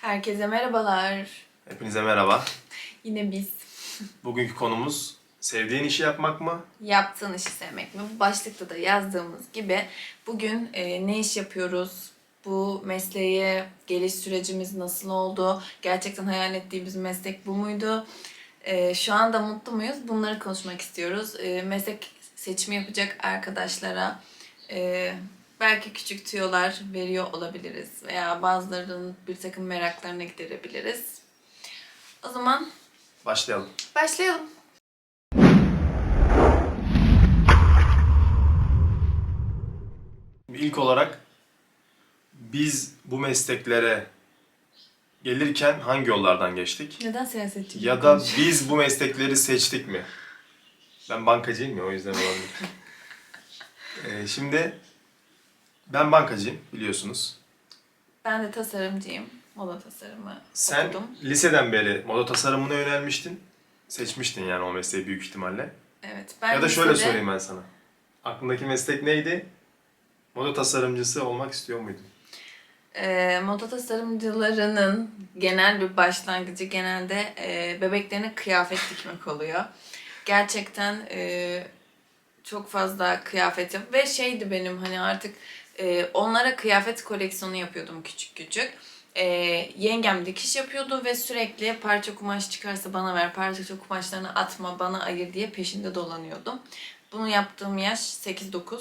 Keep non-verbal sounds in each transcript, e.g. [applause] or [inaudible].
Herkese merhabalar. Hepinize merhaba. Yine biz. Bugünkü konumuz sevdiğin işi yapmak mı? Yaptığın işi sevmek mi? Bu başlıkta da yazdığımız gibi bugün e, ne iş yapıyoruz? Bu mesleğe geliş sürecimiz nasıl oldu? Gerçekten hayal ettiğimiz meslek bu muydu? E, şu anda mutlu muyuz? Bunları konuşmak istiyoruz. E, meslek seçimi yapacak arkadaşlara e, belki küçük tüyolar veriyor olabiliriz. Veya bazılarının bir takım meraklarını giderebiliriz. O zaman Başlayalım. başlayalım. İlk olarak biz bu mesleklere gelirken hangi yollardan geçtik? Neden siyasetçi? Ya da biz bu meslekleri seçtik mi? Ben bankacıyım ya o yüzden olabilir. [laughs] Ee, şimdi ben bankacıyım biliyorsunuz. Ben de tasarımcıyım. Moda tasarımı Sen okudum. liseden beri moda tasarımına yönelmiştin. Seçmiştin yani o mesleği büyük ihtimalle. Evet. Ben ya da şöyle lisede- söyleyeyim ben sana. Aklındaki meslek neydi? Moda tasarımcısı olmak istiyor muydun? Ee, moda tasarımcılarının genel bir başlangıcı genelde e, bebeklerine kıyafet dikmek oluyor. Gerçekten e, çok fazla kıyafet yap ve şeydi benim hani artık e, onlara kıyafet koleksiyonu yapıyordum küçük küçük. E, yengem dikiş yapıyordu ve sürekli parça kumaş çıkarsa bana ver, parça kumaşlarını atma, bana ayır diye peşinde dolanıyordum. Bunu yaptığım yaş 8-9.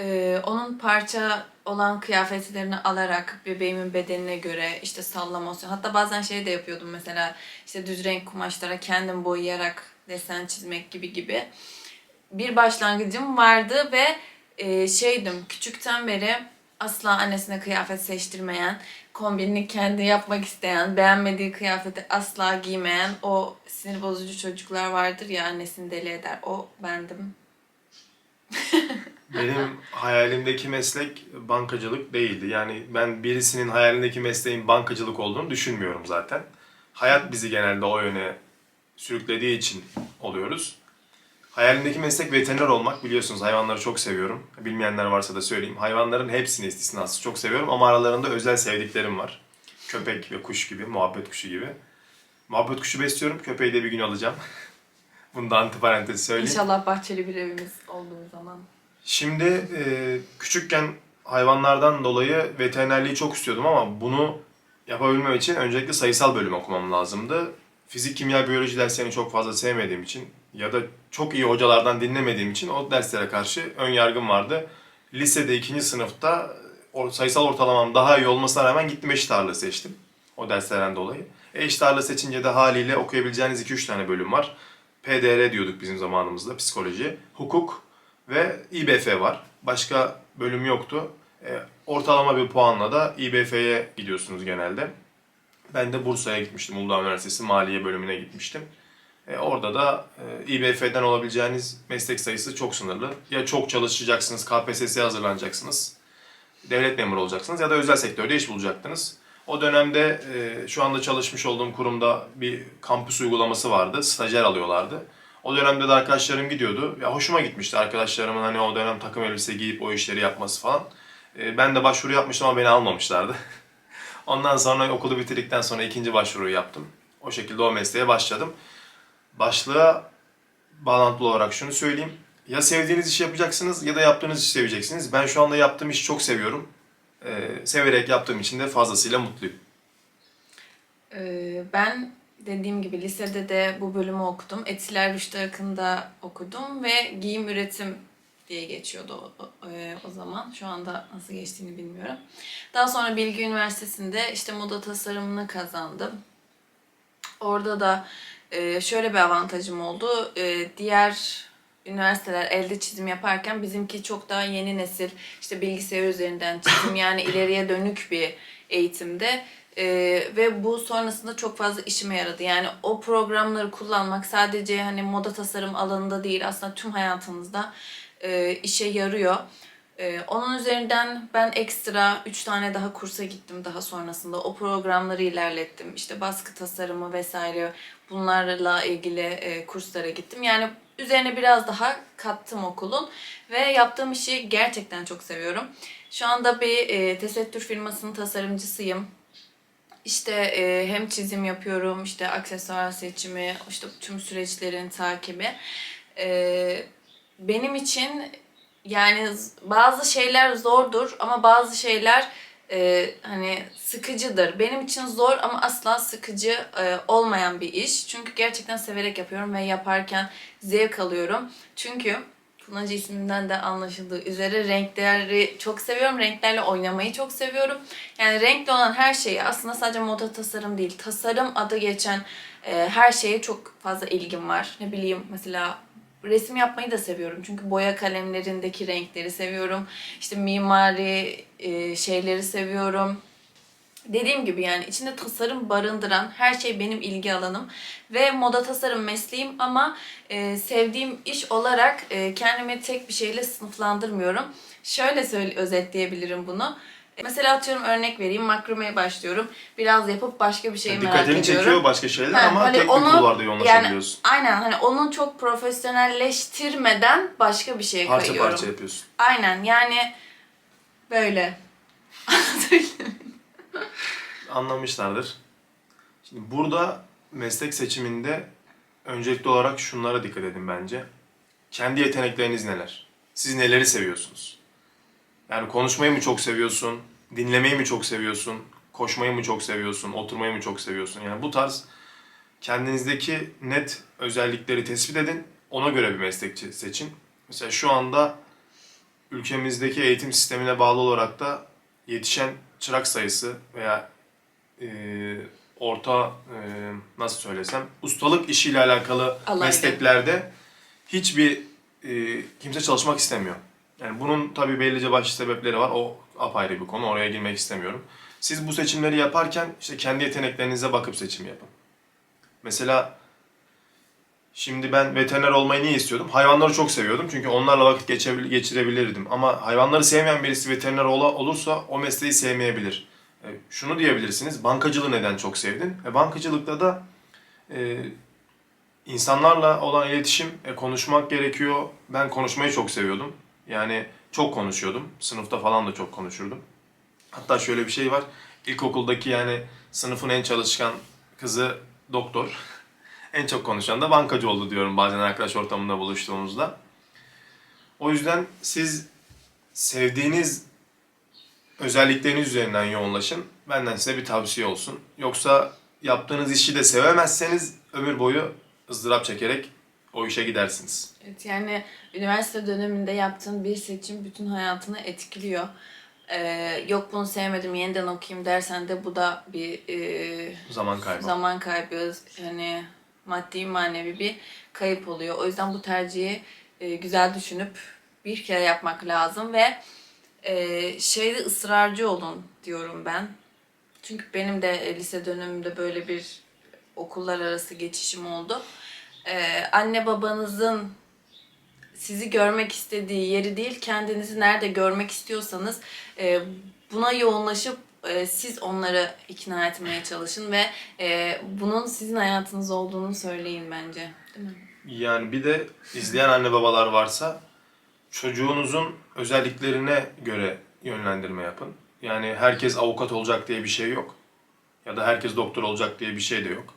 Ee, onun parça olan kıyafetlerini alarak bebeğimin bedenine göre işte sallamasyon hatta bazen şey de yapıyordum mesela işte düz renk kumaşlara kendim boyayarak desen çizmek gibi gibi bir başlangıcım vardı ve e, şeydim küçükten beri asla annesine kıyafet seçtirmeyen, kombinini kendi yapmak isteyen, beğenmediği kıyafeti asla giymeyen o sinir bozucu çocuklar vardır ya annesini deli eder. O bendim. [laughs] Benim hayalimdeki meslek bankacılık değildi. Yani ben birisinin hayalindeki mesleğin bankacılık olduğunu düşünmüyorum zaten. Hayat bizi genelde o yöne sürüklediği için oluyoruz. Hayalimdeki meslek veteriner olmak. Biliyorsunuz hayvanları çok seviyorum. Bilmeyenler varsa da söyleyeyim. Hayvanların hepsini istisnasız çok seviyorum ama aralarında özel sevdiklerim var. Köpek ve kuş gibi, muhabbet kuşu gibi. Muhabbet kuşu besliyorum. Köpeği de bir gün alacağım. [laughs] Bunu da antiparantez söyleyeyim. İnşallah bahçeli bir evimiz olduğu zaman. Şimdi e, küçükken hayvanlardan dolayı veterinerliği çok istiyordum ama bunu yapabilmem için öncelikle sayısal bölüm okumam lazımdı. Fizik, kimya, biyoloji derslerini çok fazla sevmediğim için ya da çok iyi hocalardan dinlemediğim için o derslere karşı ön yargım vardı. Lisede ikinci sınıfta sayısal ortalamam daha iyi olmasına rağmen gittim eşit ağırlığı seçtim. O derslerden dolayı. E, Eşit ağırlığı seçince de haliyle okuyabileceğiniz 2-3 tane bölüm var. PDR diyorduk bizim zamanımızda, psikoloji, hukuk ve İBF var. Başka bölüm yoktu. E, ortalama bir puanla da İBF'ye gidiyorsunuz genelde. Ben de Bursa'ya gitmiştim. Uludağ Üniversitesi Maliye bölümüne gitmiştim. E, orada da e, İBF'den olabileceğiniz meslek sayısı çok sınırlı. Ya çok çalışacaksınız, KPSS'ye hazırlanacaksınız, devlet memuru olacaksınız ya da özel sektörde iş bulacaktınız. O dönemde e, şu anda çalışmış olduğum kurumda bir kampüs uygulaması vardı. Stajyer alıyorlardı. O dönemde de arkadaşlarım gidiyordu. Ya hoşuma gitmişti arkadaşlarımın hani o dönem takım elbise giyip o işleri yapması falan. E, ben de başvuru yapmıştım ama beni almamışlardı. [laughs] Ondan sonra okulu bitirdikten sonra ikinci başvuruyu yaptım. O şekilde o mesleğe başladım. Başlığa bağlantılı olarak şunu söyleyeyim. Ya sevdiğiniz işi yapacaksınız ya da yaptığınız işi seveceksiniz. Ben şu anda yaptığım işi çok seviyorum. Ee, severek yaptığım için de fazlasıyla mutluyum. Ee, ben dediğim gibi lisede de bu bölümü okudum. Etiler Rüştü Akın'da okudum ve giyim üretim diye geçiyordu o, o- e, o zaman. Şu anda nasıl geçtiğini bilmiyorum. Daha sonra Bilgi Üniversitesi'nde işte moda tasarımını kazandım. Orada da e, şöyle bir avantajım oldu. E, diğer üniversiteler elde çizim yaparken bizimki çok daha yeni nesil işte bilgisayar üzerinden çizim [laughs] yani ileriye dönük bir eğitimde. E, ve bu sonrasında çok fazla işime yaradı. Yani o programları kullanmak sadece hani moda tasarım alanında değil aslında tüm hayatınızda e, işe yarıyor. Ee, onun üzerinden ben ekstra 3 tane daha kursa gittim daha sonrasında. O programları ilerlettim. İşte baskı tasarımı vesaire bunlarla ilgili e, kurslara gittim. Yani üzerine biraz daha kattım okulun ve yaptığım işi gerçekten çok seviyorum. Şu anda bir e, tesettür firmasının tasarımcısıyım. İşte e, hem çizim yapıyorum, işte aksesuar seçimi, işte tüm süreçlerin takibi. E, benim için yani bazı şeyler zordur ama bazı şeyler e, hani sıkıcıdır. Benim için zor ama asla sıkıcı e, olmayan bir iş. Çünkü gerçekten severek yapıyorum ve yaparken zevk alıyorum. Çünkü Kullanıcı isminden de anlaşıldığı üzere renkleri çok seviyorum. Renklerle oynamayı çok seviyorum. Yani renkli olan her şeyi aslında sadece moda tasarım değil, tasarım adı geçen e, her şeye çok fazla ilgim var. Ne bileyim mesela resim yapmayı da seviyorum. Çünkü boya kalemlerindeki renkleri seviyorum. İşte mimari e, şeyleri seviyorum. Dediğim gibi yani içinde tasarım barındıran her şey benim ilgi alanım ve moda tasarım mesleğim ama e, sevdiğim iş olarak e, kendimi tek bir şeyle sınıflandırmıyorum. Şöyle söyle özetleyebilirim bunu. Mesela atıyorum örnek vereyim makromeye başlıyorum. Biraz yapıp başka bir şeyi Yani merak dikkatini ediyorum. çekiyor başka şeyler Ha, ama hani tek bir onu- kulvarda yoğunlaşabiliyorsun. Aynen hani onu çok profesyonelleştirmeden başka bir şeye parça kayıyorum. parça yapıyorsun. Aynen yani böyle. [laughs] anlamışlardır. Şimdi burada meslek seçiminde öncelikli olarak şunlara dikkat edin bence. Kendi yetenekleriniz neler? Siz neleri seviyorsunuz? Yani konuşmayı mı çok seviyorsun? Dinlemeyi mi çok seviyorsun? Koşmayı mı çok seviyorsun? Oturmayı mı çok seviyorsun? Yani bu tarz kendinizdeki net özellikleri tespit edin. Ona göre bir meslek seçin. Mesela şu anda ülkemizdeki eğitim sistemine bağlı olarak da yetişen çırak sayısı veya e, orta e, nasıl söylesem ustalık işiyle alakalı Alaylı. mesleklerde hiçbir e, kimse çalışmak istemiyor. Yani bunun tabii bellice başlı sebepleri var. O apayrı bir konu. Oraya girmek istemiyorum. Siz bu seçimleri yaparken işte kendi yeteneklerinize bakıp seçim yapın. Mesela şimdi ben veteriner olmayı niye istiyordum? Hayvanları çok seviyordum. Çünkü onlarla vakit geçirebilirdim. Ama hayvanları sevmeyen birisi veteriner ola- olursa o mesleği sevmeyebilir. E, şunu diyebilirsiniz. Bankacılığı neden çok sevdin? E, bankacılıkta da e, insanlarla olan iletişim, e, konuşmak gerekiyor. Ben konuşmayı çok seviyordum. Yani çok konuşuyordum. Sınıfta falan da çok konuşurdum. Hatta şöyle bir şey var. İlkokuldaki yani sınıfın en çalışkan kızı doktor. [laughs] en çok konuşan da bankacı oldu diyorum bazen arkadaş ortamında buluştuğumuzda. O yüzden siz sevdiğiniz özellikleriniz üzerinden yoğunlaşın. Benden size bir tavsiye olsun. Yoksa yaptığınız işi de sevemezseniz ömür boyu ızdırap çekerek o işe gidersiniz. Evet yani üniversite döneminde yaptığın bir seçim bütün hayatını etkiliyor. Ee, yok bunu sevmedim yeniden okuyayım dersen de bu da bir e, Zaman kaybı. zaman kaybı hani maddi manevi bir kayıp oluyor. O yüzden bu tercihi e, güzel düşünüp bir kere yapmak lazım ve e, şeyde ısrarcı olun diyorum ben. Çünkü benim de e, lise dönemimde böyle bir okullar arası geçişim oldu. E, anne babanızın sizi görmek istediği yeri değil, kendinizi nerede görmek istiyorsanız e, buna yoğunlaşıp e, siz onları ikna etmeye çalışın ve bunun sizin hayatınız olduğunu söyleyin bence. Değil mi? Yani bir de izleyen anne babalar varsa çocuğunuzun özelliklerine göre yönlendirme yapın. Yani herkes avukat olacak diye bir şey yok. Ya da herkes doktor olacak diye bir şey de yok.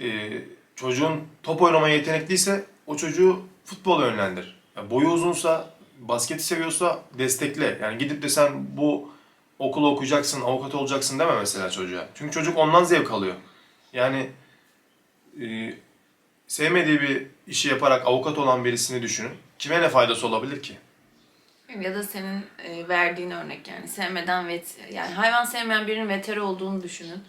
Ee, çocuğun top oynamaya yetenekliyse o çocuğu futbola yönlendir. Ya boyu uzunsa, basketi seviyorsa destekle. Yani gidip de sen bu okulu okuyacaksın, avukat olacaksın deme mesela çocuğa. Çünkü çocuk ondan zevk alıyor. Yani e, sevmediği bir işi yaparak avukat olan birisini düşünün. Kime ne faydası olabilir ki? Ya da senin e, verdiğin örnek yani sevmeden vet yani hayvan sevmeyen birinin veter olduğunu düşünün.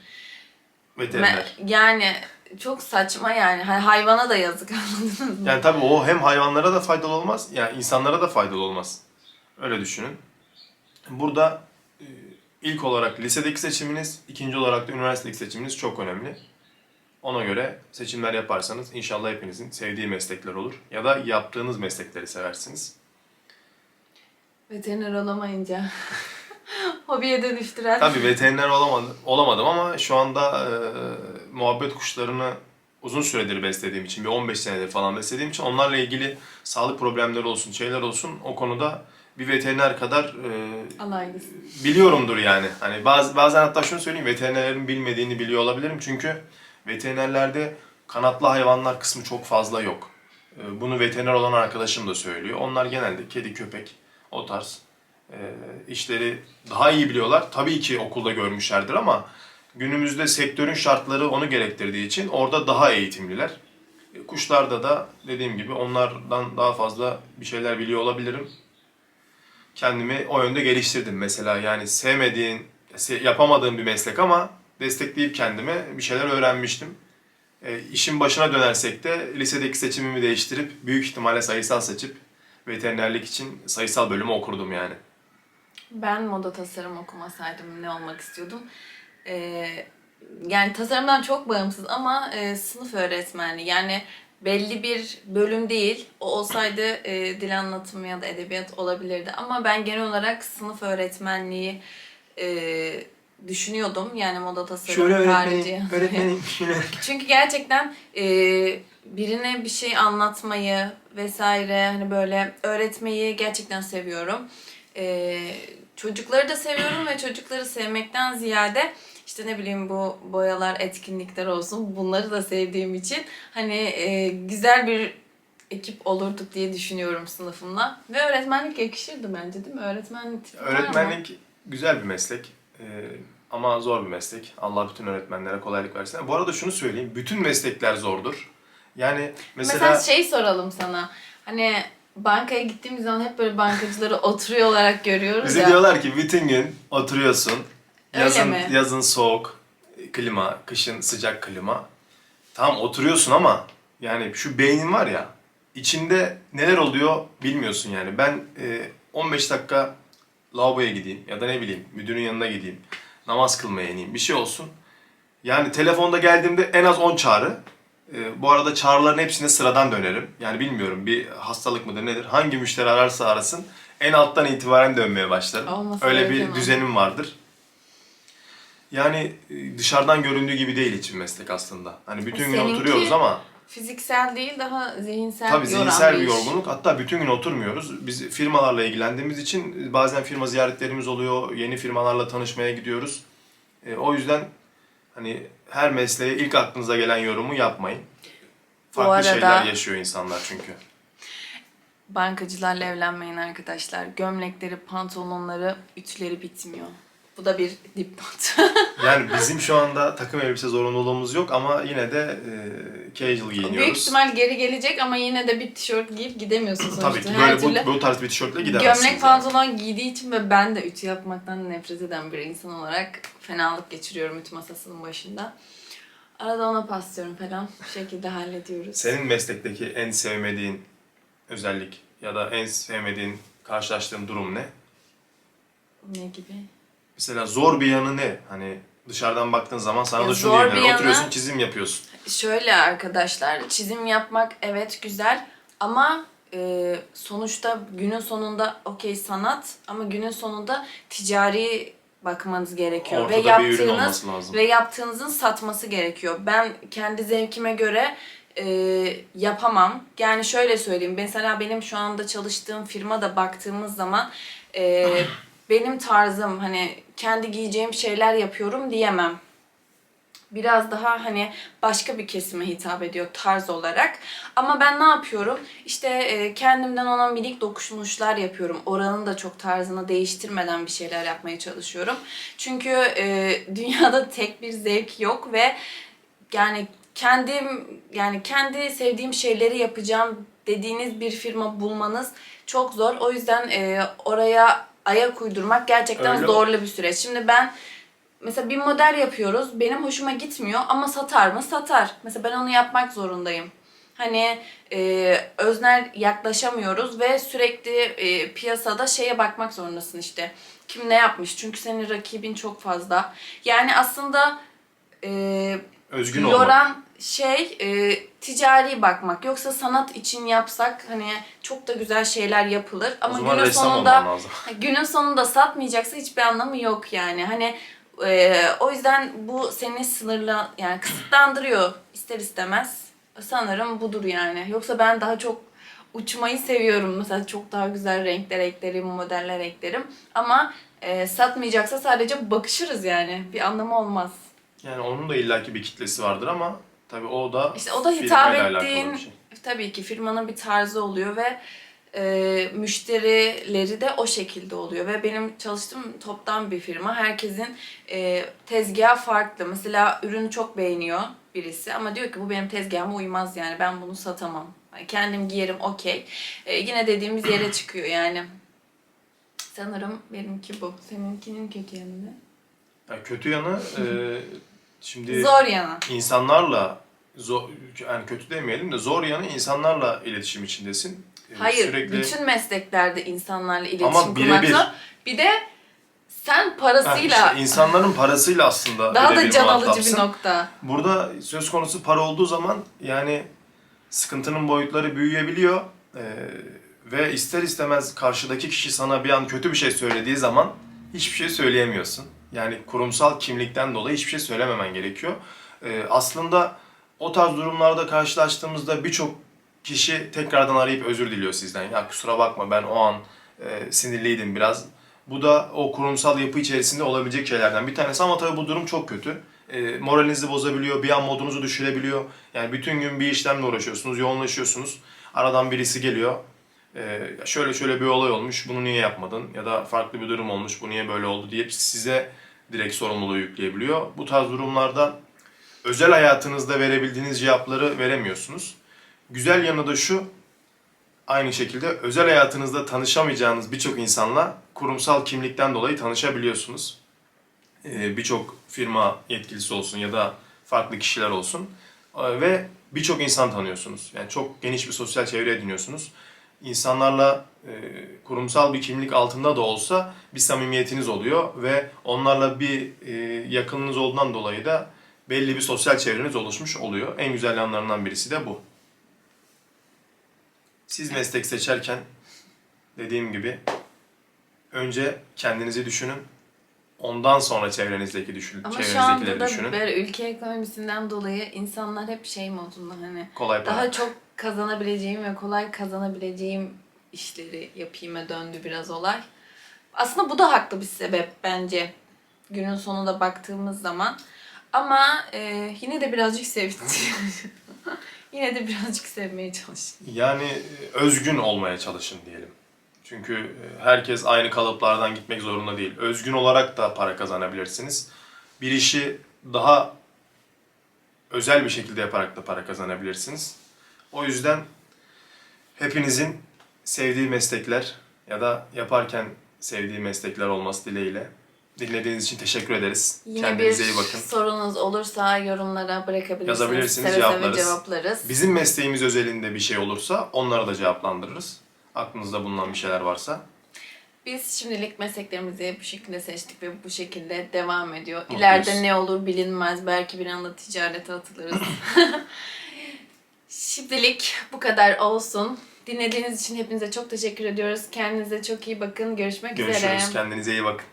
Veteriner. Me- Yani çok saçma yani Hay- hayvana da yazık [laughs] anladınız mı? Yani tabii o hem hayvanlara da faydalı olmaz, yani insanlara da faydalı olmaz. Öyle düşünün. Burada e, ilk olarak lisedeki seçiminiz, ikinci olarak da üniversitedeki seçiminiz çok önemli. Ona göre seçimler yaparsanız inşallah hepinizin sevdiği meslekler olur. Ya da yaptığınız meslekleri seversiniz. Veteriner olamayınca [laughs] hobiye dönüştüren. Tabii veteriner olamadım, olamadım ama şu anda e, muhabbet kuşlarını uzun süredir beslediğim için, bir 15 senedir falan beslediğim için onlarla ilgili sağlık problemleri olsun, şeyler olsun o konuda bir veteriner kadar e, Alaylısın. biliyorumdur yani. Hani bazı bazen hatta şunu söyleyeyim veterinerlerin bilmediğini biliyor olabilirim çünkü veterinerlerde kanatlı hayvanlar kısmı çok fazla yok. Ee, Bunu veteriner olan arkadaşım da söylüyor. Onlar genelde kedi, köpek o tarz e, işleri daha iyi biliyorlar. Tabii ki okulda görmüşlerdir ama günümüzde sektörün şartları onu gerektirdiği için orada daha eğitimliler. E, Kuşlarda da dediğim gibi onlardan daha fazla bir şeyler biliyor olabilirim kendimi o yönde geliştirdim mesela. Yani sevmediğin, se- yapamadığım bir meslek ama destekleyip kendime bir şeyler öğrenmiştim. E, işin başına dönersek de lisedeki seçimimi değiştirip büyük ihtimalle sayısal seçip veterinerlik için sayısal bölümü okurdum yani. Ben moda tasarım okumasaydım ne olmak istiyordum? Ee, yani tasarımdan çok bağımsız ama e, sınıf öğretmenliği yani belli bir bölüm değil. O olsaydı e, dil anlatımı ya da edebiyat olabilirdi. Ama ben genel olarak sınıf öğretmenliği e, düşünüyordum. Yani moda tasarım harici. öğretmenim, [laughs] şöyle. Çünkü gerçekten e, birine bir şey anlatmayı vesaire hani böyle öğretmeyi gerçekten seviyorum. E, çocukları da seviyorum ve çocukları sevmekten ziyade işte ne bileyim bu boyalar, etkinlikler olsun bunları da sevdiğim için hani e, güzel bir ekip olurduk diye düşünüyorum sınıfımla. Ve öğretmenlik yakışırdı bence değil mi? Öğretmenlik tipi var mı? Öğretmenlik güzel bir meslek. Ee, ama zor bir meslek. Allah bütün öğretmenlere kolaylık versin. Bu arada şunu söyleyeyim. Bütün meslekler zordur. Yani Mesela, mesela şey soralım sana. Hani bankaya gittiğimiz zaman hep böyle bankacıları [laughs] oturuyor olarak görüyoruz Bize ya. diyorlar ki bütün gün oturuyorsun. Öyle Yazın, mi? yazın soğuk klima, kışın sıcak klima. Tamam oturuyorsun ama yani şu beynin var ya içinde neler oluyor bilmiyorsun yani. Ben e, 15 dakika lavaboya gideyim ya da ne bileyim müdürün yanına gideyim. Namaz kılmaya ineyim bir şey olsun. Yani telefonda geldiğimde en az 10 çağrı. E, bu arada çağrıların hepsine sıradan dönerim. Yani bilmiyorum bir hastalık mıdır nedir. Hangi müşteri ararsa arasın en alttan itibaren dönmeye başlarım. Olması Öyle bir düzenim vardır. Yani e, dışarıdan göründüğü gibi değil hiçbir meslek aslında. Hani bütün gün Seninki oturuyoruz ama Fiziksel değil daha zihinsel tabii yoran zihinsel bir iş. yorgunluk. Hatta bütün gün oturmuyoruz. Biz firmalarla ilgilendiğimiz için bazen firma ziyaretlerimiz oluyor. Yeni firmalarla tanışmaya gidiyoruz. E, o yüzden hani her mesleğe ilk aklınıza gelen yorumu yapmayın. Farklı arada- şeyler yaşıyor insanlar çünkü. Bankacılarla evlenmeyin arkadaşlar. Gömlekleri, pantolonları, ütüleri bitmiyor. Bu da bir dipnot. [laughs] Yani bizim şu anda takım elbise zorunluluğumuz yok ama yine de e, casual giyiniyoruz. Büyük ihtimal geri gelecek ama yine de bir tişört giyip gidemiyorsun sonuçta. Tabii ki Her böyle türlü bu, bu tarz bir tişörtle gidemezsiniz. gömlek yani. pantolon giydiği için ve ben de ütü yapmaktan nefret eden bir insan olarak fenalık geçiriyorum ütü masasının başında. Arada ona paslıyorum falan. Bu şekilde hallediyoruz. Senin meslekteki en sevmediğin özellik ya da en sevmediğin karşılaştığın durum ne? Ne gibi? Mesela zor bir yanı ne? Hani dışarıdan baktığın zaman sana Ya da şunu zor diyebilirler. bir yanı- Oturuyorsun çizim yapıyorsun. Şöyle arkadaşlar, çizim yapmak evet güzel ama e, sonuçta günün sonunda okey sanat ama günün sonunda ticari bakmanız gerekiyor Ortada ve bir ürün yaptığınız olması lazım. ve yaptığınızın satması gerekiyor. Ben kendi zevkime göre e, yapamam. Yani şöyle söyleyeyim. Mesela benim şu anda çalıştığım firmada baktığımız zaman e, [laughs] benim tarzım hani kendi giyeceğim şeyler yapıyorum diyemem biraz daha hani başka bir kesime hitap ediyor tarz olarak. Ama ben ne yapıyorum? İşte e, kendimden ona minik dokunuşlar yapıyorum. Oranın da çok tarzını değiştirmeden bir şeyler yapmaya çalışıyorum. Çünkü e, [laughs] dünyada tek bir zevk yok ve yani kendim yani kendi sevdiğim şeyleri yapacağım dediğiniz bir firma bulmanız çok zor. O yüzden e, oraya ayak uydurmak gerçekten Öyle. zorlu bir süreç. Şimdi ben mesela bir model yapıyoruz. Benim hoşuma gitmiyor ama satar mı? Satar. Mesela ben onu yapmak zorundayım. Hani e, öznel yaklaşamıyoruz ve sürekli e, piyasada şeye bakmak zorundasın işte. Kim ne yapmış? Çünkü senin rakibin çok fazla. Yani aslında e, Özgün olmak. Şey e, ticari bakmak. Yoksa sanat için yapsak hani çok da güzel şeyler yapılır ama günün sonunda [laughs] günün sonunda satmayacaksa hiçbir anlamı yok yani. Hani e, o yüzden bu seni sınırla yani kısıtlandırıyor ister istemez. Sanırım budur yani. Yoksa ben daha çok uçmayı seviyorum. Mesela çok daha güzel renkler eklerim, modeller eklerim. Ama e, satmayacaksa sadece bakışırız yani. Bir anlamı olmaz. Yani onun da illaki bir kitlesi vardır ama tabii o da İşte o da hitap firmayla alakalı ettiğin bir şey. tabii ki firmanın bir tarzı oluyor ve e, müşterileri de o şekilde oluyor ve benim çalıştığım toptan bir firma herkesin e, tezgahı farklı. Mesela ürünü çok beğeniyor birisi ama diyor ki bu benim tezgahıma uymaz yani ben bunu satamam. Yani kendim giyerim okey. E, yine dediğimiz yere çıkıyor yani. Sanırım benimki bu. Seninkinin kötü yanı ne? Yani kötü yanı e, şimdi Zor yana. insanlarla zor, yani kötü demeyelim de zor yanı insanlarla iletişim içindesin. E, Hayır, sürekli bütün mesleklerde insanlarla iletişim Ama kurmak birebir. zor. Bir de sen Ha, parasıyla işte insanların parasıyla aslında daha da birebir can alıcı muhatapsın. bir nokta. Burada söz konusu para olduğu zaman yani sıkıntının boyutları büyüyebiliyor. Ee, ve ister istemez karşıdaki kişi sana bir an kötü bir şey söylediği zaman hiçbir şey söyleyemiyorsun. Yani kurumsal kimlikten dolayı hiçbir şey söylememen gerekiyor. Ee, aslında o tarz durumlarda karşılaştığımızda birçok kişi tekrardan arayıp özür diliyor sizden. Ya kusura bakma ben o an e, sinirliydim biraz. Bu da o kurumsal yapı içerisinde olabilecek şeylerden bir tanesi ama tabii bu durum çok kötü. E, moralinizi bozabiliyor, bir an modunuzu düşürebiliyor. Yani bütün gün bir işlemle uğraşıyorsunuz, yoğunlaşıyorsunuz. Aradan birisi geliyor. E, şöyle şöyle bir olay olmuş, bunu niye yapmadın? Ya da farklı bir durum olmuş, bu niye böyle oldu diye size direkt sorumluluğu yükleyebiliyor. Bu tarz durumlarda özel hayatınızda verebildiğiniz cevapları veremiyorsunuz. Güzel yanı da şu, aynı şekilde özel hayatınızda tanışamayacağınız birçok insanla kurumsal kimlikten dolayı tanışabiliyorsunuz. Ee, birçok firma yetkilisi olsun ya da farklı kişiler olsun Ee, ve birçok insan tanıyorsunuz. Yani çok geniş bir sosyal çevre ediniyorsunuz. İnsanlarla e, kurumsal bir kimlik altında da olsa bir samimiyetiniz oluyor ve onlarla bir e, yakınınız olduğundan dolayı da belli bir sosyal çevreniz oluşmuş oluyor. En güzel yanlarından birisi de bu. Siz meslek seçerken dediğim gibi önce kendinizi düşünün. Ondan sonra çevrenizdeki düşün, Ama şu an çevrenizdekileri burada düşünün. böyle ülke ekonomisinden dolayı insanlar hep şey modunda hani Kolay para. daha çok kazanabileceğim ve kolay kazanabileceğim işleri yapayım'a döndü biraz olay. Aslında bu da haklı bir sebep bence günün sonunda baktığımız zaman. Ama e, yine de birazcık sevdim. [laughs] yine de birazcık sevmeye çalıştım. Yani e, özgün olmaya çalışın diyelim. Çünkü e, herkes aynı kalıplardan gitmek zorunda değil. Özgün olarak da para kazanabilirsiniz. Bir işi daha özel bir şekilde yaparak da para kazanabilirsiniz. O yüzden hepinizin sevdiği meslekler ya da yaparken sevdiği meslekler olması dileğiyle. Dinlediğiniz için teşekkür ederiz. Yine Kendinize bir iyi bakın. sorunuz olursa yorumlara bırakabilirsiniz. Yazabilirsiniz, seve seve cevaplarız. cevaplarız. Bizim mesleğimiz özelinde bir şey olursa onları da cevaplandırırız. Aklınızda bulunan bir şeyler varsa. Biz şimdilik mesleklerimizi bu şekilde seçtik ve bu şekilde devam ediyor. Mutluyuz. İleride ne olur bilinmez. Belki bir anda ticarete atılırız. [laughs] şimdilik bu kadar olsun. Dinlediğiniz için hepinize çok teşekkür ediyoruz. Kendinize çok iyi bakın. Görüşmek üzere. Görüşürüz. Kendinize iyi bakın.